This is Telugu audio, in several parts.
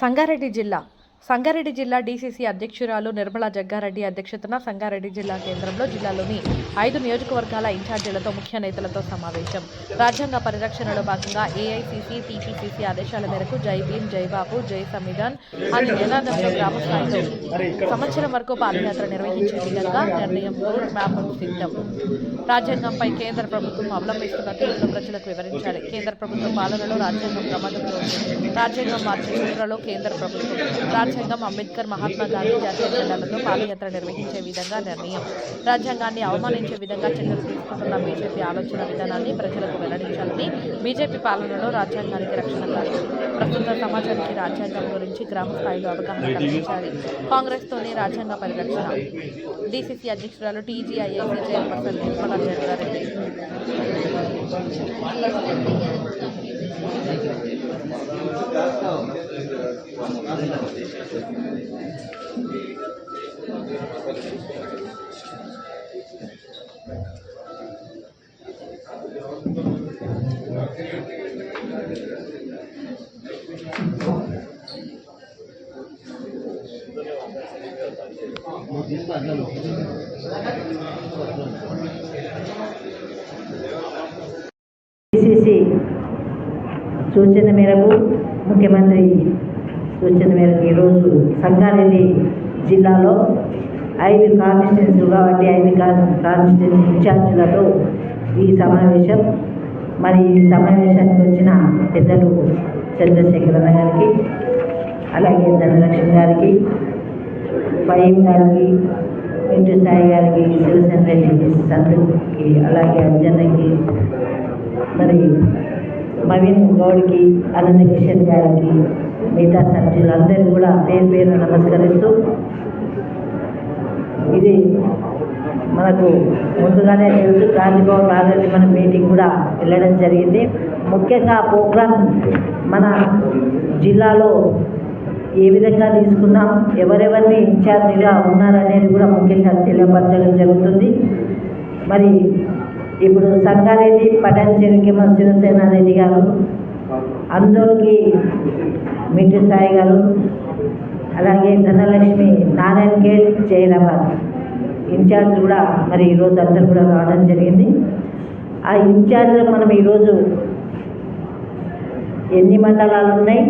సంగారెడ్డి జిల్లా సంగారెడ్డి జిల్లా డీసీసీ అధ్యక్షురాలు నిర్మలా జగ్గారెడ్డి అధ్యక్షతన సంగారెడ్డి జిల్లా కేంద్రంలో జిల్లాలోని ఐదు నియోజకవర్గాల ఇన్ఛార్జీలతో ముఖ్య నేతలతో సమావేశం. రాజ్యాంగ పరిరక్షణలో భాగంగా ఏఐసీసీ టీపీసీసీ ఆదేశాల మేరకు జై భీమ్ జైబాబు జై సంవిధాన్ అని నినాదంతో గ్రామ స్థాయిలో సంవత్సరం వరకు పాదయాత్ర నిర్వహించే విధంగా నిర్ణయం రోడ్ మ్యాప్ సిద్ధం. రాజ్యాంగంపై కేంద్ర ప్రభుత్వం అవలంబిస్తున్న తీరును ప్రజలకు వివరించాలి. కేంద్ర ప్రభుత్వ పాలనలో రాజ్యాంగం ప్రమాదంలో రాజ్యాంగం మార్చే కేంద్ర ప్రభుత్వం. రాజ్యాంగ అంబేద్కర్ మహాత్మా గాంధీ జాతీయ జెండాలతో పాదయాత్ర నిర్వహించే విధంగా నిర్ణయం రాజ్యాంగాన్ని అవమానించే విధంగా చర్యలు తీసుకుంటున్న బీజేపీ ఆలోచన విధానాన్ని ప్రజలకు వెల్లడించాలని బీజేపీ పాలనలో రాజ్యాంగానికి రక్షణ కాదు. ప్రస్తుత సమాజానికి రాజ్యాంగం గురించి గ్రామ స్థాయిలో అవగాహన కల్పించాలి. కాంగ్రెస్తోనే రాజ్యాంగ పరిరక్షణ. డీసీసీ అధ్యక్షురాలు TGIIC chairperson Nirmala Jaggareddy PCC సూచన మేరకు ముఖ్యమంత్రి సూచన మేరకు ఈరోజు సంగారెడ్డి జిల్లాలో ఐదు కాన్స్టిట్యున్సీలు కాబట్టి ఐదు కాన్స్టిట్యున్సీ ఇన్ఛార్జీలతో ఈ సమావేశం. మరి ఈ సమావేశానికి వచ్చిన పెద్దలు చంద్రశేఖరన్న గారికి అలాగే ధనలక్ష్మి గారికి ఫైవ్ గారికి ఇంటి సాయి గారికి శివసేన రెడ్డి సంతృప్తికి అలాగే అంజనకి మరి మవీన్ గౌడ్కి అనంత కిషన్ గారికి మిగతా సభ్యులందరూ కూడా పేరు పేరు నమస్కరిస్తూ ఇది మనకు ముందుగానే తెలుసు గాంధీ భవన్ ఆల్రెడీ మన మీటింగ్ కూడా వెళ్ళడం జరిగింది. ముఖ్యంగా ఆ ప్రోగ్రాం మన జిల్లాలో ఏ విధంగా తీసుకున్నాం ఎవరెవరిని ఇన్ఛార్జిగా ఉన్నారనేది కూడా ముఖ్యంగా తెలియపరచడం జరుగుతుంది. మరి ఇప్పుడు సంగారెడ్డి పటాన్ మన శివసేన రెడ్డి గారు అందరికీ మిట్టి సాయి గారు అలాగే ధనలక్ష్మి నారాయణ గేట్ జైరాబాద్ ఇన్ఛార్జ్ కూడా మరి ఈరోజు అందరు కూడా రావడం జరిగింది. ఆ ఇన్ఛార్జ్ మనం ఈరోజు ఎన్ని మండలాలు ఉన్నాయి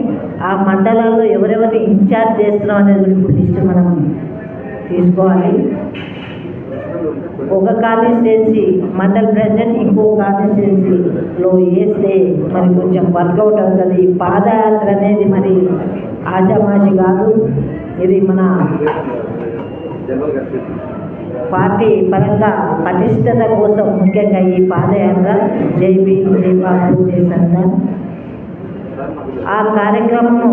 ఆ మండలాల్లో ఎవరెవరిని ఇన్ఛార్జ్ చేస్తున్నాం అనేది ఇప్పుడు లిస్ట్ మనం తీసుకోవాలి. ఒక కాన్స్టిట్యున్సీ మండల్ ప్రెసిడెంట్ ఇంకో కాన్స్టిట్యున్సీలో వేస్తే మరి కొంచెం వర్కౌట్ అవుతుంది. ఈ పాదయాత్ర అనేది మరి ఆశామాషి కాదు. ఇది మన పార్టీ పరంగా పటిష్టత కోసం ముఖ్యంగా ఈ పాదయాత్ర. జై భీమ్ జై బాబు జై సంతాన్ ఆ కార్యక్రమము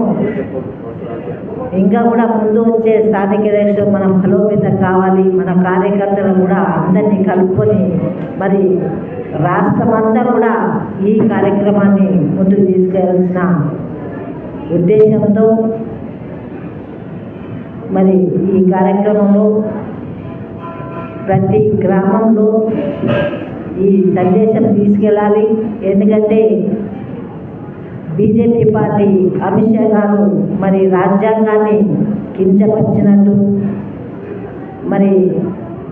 ఇంకా కూడా ముందు వచ్చే స్థానిక ఎలక్షన్ మనం బలోపేతం కావాలి. మన కార్యకర్తలు కూడా అందరినీ కలుపుకొని మరి రాష్ట్రమంతా కూడా ఈ కార్యక్రమాన్ని ముందుకు తీసుకెళ్ళాల్సిన ఉద్దేశంతో మరి ఈ కార్యక్రమంలో ప్రతి గ్రామంలో ఈ సందేశం తీసుకెళ్ళాలి. ఎందుకంటే బీజేపీ పార్టీ అమిత్ షా గారు మరి రాజ్యాంగాన్ని కించపరిచినట్టు మరి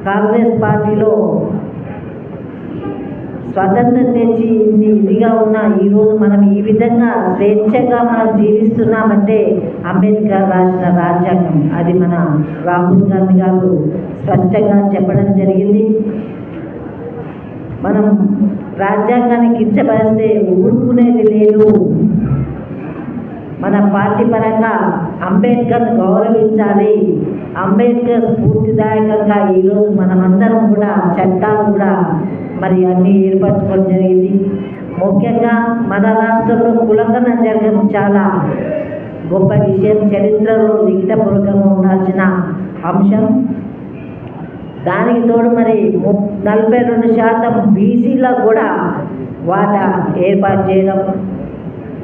కాంగ్రెస్ పార్టీలో స్వతంత్రం తెచ్చి ఇన్ని ఇదిగా ఉన్న ఈరోజు మనం ఈ విధంగా స్వేచ్ఛగా మనం జీవిస్తున్నామంటే అంబేద్కర్ రాసిన రాజ్యాంగం. అది మన రాహుల్ గాంధీ గారు స్పష్టంగా చెప్పడం జరిగింది. మనం రాజ్యాంగాన్ని కించపరిస్తే ఊరుకునేది లేదు. మన పార్టీ పరంగా అంబేద్కర్ను గౌరవించాలి. అంబేద్కర్ స్ఫూర్తిదాయకంగా ఈరోజు మనమందరం కూడా చట్టాలు కూడా మరి అన్నీ ఏర్పరచుకోవడం జరిగింది. ముఖ్యంగా మన రాష్ట్రంలో కులంకన జరగడం చాలా గొప్ప విషయం. చరిత్రలో లిఖితపూర్వకంగా ఉండాల్సిన అంశం దానికి తోడు మరి నలభై రెండు శాతం బీసీలో కూడా వాటా ఏర్పాటు చేయడం.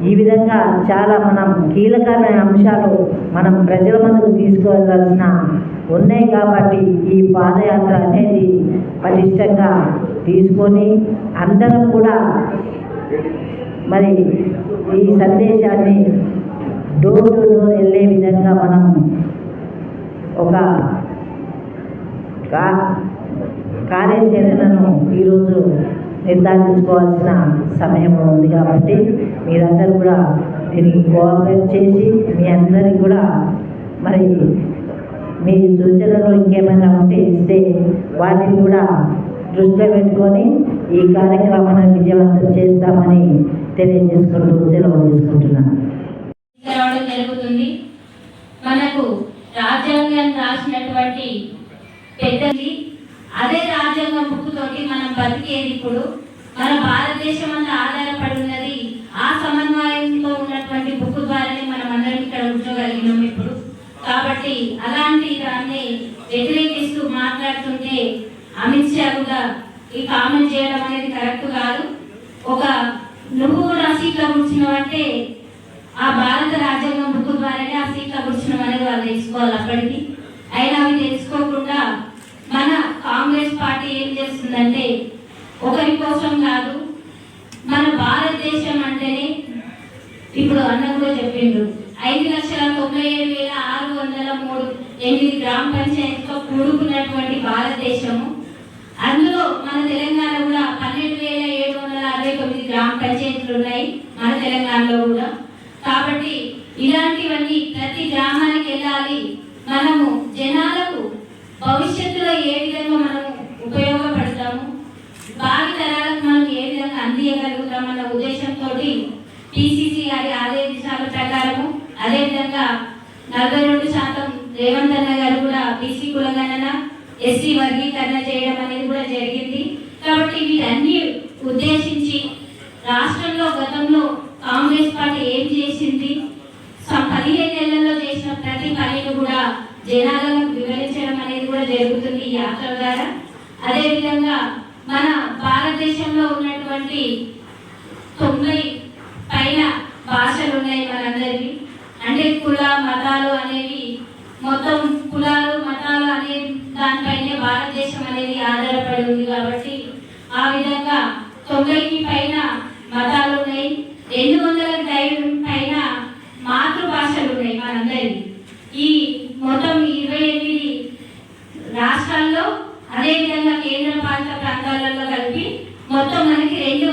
ఈ విధంగా చాలా మనం కీలకమైన అంశాలు మనం ప్రజల ముందుకు తీసుకువెళ్ళాల్సిన ఉన్నాయి కాబట్టి ఈ పాదయాత్ర అనేది పటిష్టంగా తీసుకొని అందరం కూడా మరి ఈ సందేశాన్ని డోర్ టు డోర్ వెళ్ళే విధంగా మనం ఒక కా కార్యాచరణను ఈరోజు నిర్ధారించుకోవాల్సిన సమయం ఉంది కాబట్టి మీరందరూ కూడా దీనికి కోఆపరేట్ చేసి మీ అందరికీ కూడా మరి మీ సూచనలు ఇంకేమైనా ఉంటే ఇస్తే వాటిని కూడా దృష్టిలో పెట్టుకొని ఈ కార్యక్రమాన్ని విజయవంతం చేస్తామని తెలియజేసుకుంటూ సెలవు తీసుకుంటున్నాను. జరుగుతుంది. మనకు రాజ్యాంగం రాసినటువంటి పెద్దది. అదే రాజ్యాంగ బుక్ మనం బతికేది ఇప్పుడు. మన భారతదేశం అంతా ఆధారపడి ఉన్నది. ఆ సమన్వయంతో ఉన్నటువంటి బుక్ ద్వారానే మనం అందరం ఇక్కడ కూర్చోగలిగినాం ఇప్పుడు. కాబట్టి అలాంటి దాన్ని వ్యతిరేకిస్తూ మాట్లాడుతుంటే అమిత్ షా కూడా ఈ కామెంట్ చేయడం అనేది కరెక్ట్ కాదు. ఒక నువ్వు కూడా సీట్లో కూర్చున్నావంటే ఆ భారత రాజ్యాంగం బుక్ ద్వారానే ఆ సీట్ల కూర్చున్నాం అనేది వాళ్ళు తెలుసుకోవాలి అప్పటికి. అయినా అవి తెలుసుకోకుండా మన కాంగ్రెస్ పార్టీ ఏం చేస్తుందంటే ఒకరి కోసం కాదు మన భారతదేశం అంటేనే ఇప్పుడు అన్న కూడా చెప్పిండ్రు ఐదు లక్షల తొంభై ఏడు వేల ఆరు వందల మూడు ఎనిమిది గ్రామ పంచాయతీతో కూడుకున్నటువంటి భారతదేశము. అందులో మన తెలంగాణ కూడా పన్నెండు వేల ఏడు వందల అరవై తొమ్మిది గ్రామ పంచాయతీలు ఉన్నాయి మన తెలంగాణలో కూడా కాబట్టి ఇలాంటివన్నీ ప్రతి గ్రామానికి వెళ్ళాలి మనము జనాలకు భవిష్యత్తులో ఏ విధంగా మనము ఉపయోగపడతాము భావి తరాలకు మనం ఏ విధంగా అందియగలుగుతామన్న ఉద్దేశంతో పిసిసి గారి ఆదేశాల ప్రకారము అదేవిధంగా నలభై రెండు శాతం రేవంత్ అన్న గారు కూడా బీసీ కులగణన ఎస్సీ వర్గీకరణ చేయడం అనేది కూడా జరిగింది. కాబట్టి వీటన్ని ఉద్దేశించి రాష్ట్రంలో గతంలో కాంగ్రెస్ పార్టీ ఏం చేసింది? పదిహేను నెలల్లో చేసిన ప్రతి పనిని కూడా జనాలకు వివరించడం అనేది కూడా జరుగుతుంది ఈ యాత్ర ద్వారా. అదేవిధంగా మన భారతదేశంలో ఉన్నటువంటి తొంభై పైన భాషలు ఉన్నాయి మనందరికీ. అంటే కుల మతాలు అనేవి మొత్తం కులాలు మతాలు అనే దానిపైనే భారతదేశం అనేది ఆధారపడి ఉంది కాబట్టి ఆ విధంగా తొంభైకి పైన మతాలు ఉన్నాయి. రెండు వందల పైన మాతృభాషలు ఉన్నాయి మనందరివి ఈ మొత్తం ఇరవై ఎనిమిది రాష్ట్రాల్లో అదేవిధంగా కేంద్ర పాలిత ప్రాంతాలలో కలిపి మొత్తం మనకి రెండు